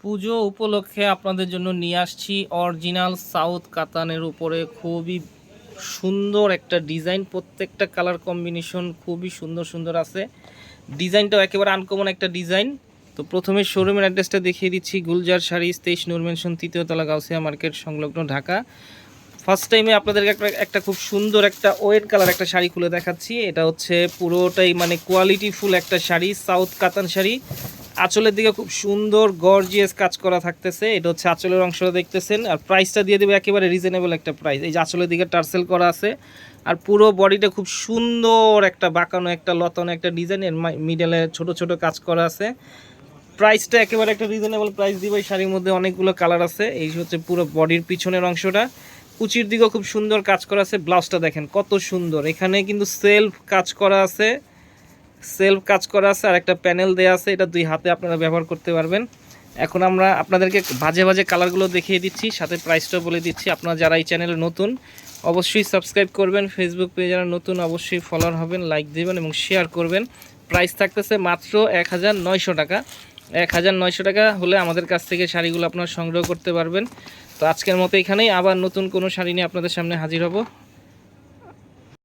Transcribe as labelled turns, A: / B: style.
A: পুজো উপলক্ষে আপনাদের জন্য নিয়ে আসছি অরিজিনাল সাউথ কাতানের উপরে খুবই সুন্দর একটা ডিজাইন, প্রত্যেকটা কালার কম্বিনেশন খুবই সুন্দর সুন্দর আছে। ডিজাইনটাও একেবারে আনকমন একটা ডিজাইন। তো প্রথমে শোরুমের অ্যাড্রেসটা দেখিয়ে দিচ্ছি, গুলজার শাড়ি, তেইশ নূর মেনশন তৃতীয়তলা গাউসিয়া মার্কেট সংলগ্ন ঢাকা। ফার্স্ট টাইমে আপনাদেরকে একটা একটা খুব সুন্দর একটা ওয়েট কালার একটা শাড়ি খুলে দেখাচ্ছি। এটা হচ্ছে পুরোটাই মানে কোয়ালিটিফুল একটা শাড়ি, সাউথ কাতান শাড়ি। আঁচলের দিকে খুব সুন্দর গর্জিয়াস কাজ করা থাকতেছে। এটা হচ্ছে আঁচলের অংশটা দেখতেছেন। আর প্রাইসটা দিয়ে দেবে একেবারে রিজনেবল একটা প্রাইস এই যে আঁচলের দিকে টার্সেল করা আছে। আর পুরো বডিটা খুব সুন্দর একটা বাঁকানো, একটা লতানো, একটা ডিজাইনের মিডলে ছোট ছোট কাজ করা আছে। প্রাইসটা একেবারে একটা রিজনেবল প্রাইস দিবে। এই শাড়ির মধ্যে অনেকগুলো কালার আছে। এই হচ্ছে পুরো বডির পিছনের অংশটা। কুচির দিকেও খুব সুন্দর কাজ করা আছে। ব্লাউজটা দেখেন কত সুন্দর। এখানে কিন্তু সেলফ কাজ করা আছে। সেলফ কাজ করা আছে আর একটা প্যানেল দেওয়া আছে, এটা দুই হাতে আপনারা ব্যবহার করতে পারবেন। এখন আমরা আপনাদেরকে বাজে বাজে কালারগুলো দেখিয়ে দিচ্ছি, সাথে প্রাইসটাও বলে দিচ্ছি। আপনারা যারা এই চ্যানেলে নতুন, অবশ্যই সাবস্ক্রাইব করবেন। ফেসবুক পেজে যারা নতুন, অবশ্যই ফলোয়ার হবেন লাইক দেবেন এবং শেয়ার করবেন। প্রাইস থাকতেছে মাত্র এক হাজার নয়শো টাকা। এক হাজার নয়শো টাকা হলে আমাদের কাছ থেকে শাড়িগুলো আপনারা সংগ্রহ করতে পারবেন। তো আজকের মতো এখানেই, আবার নতুন কোনো শাড়ি নিয়ে আপনাদের সামনে হাজির হব।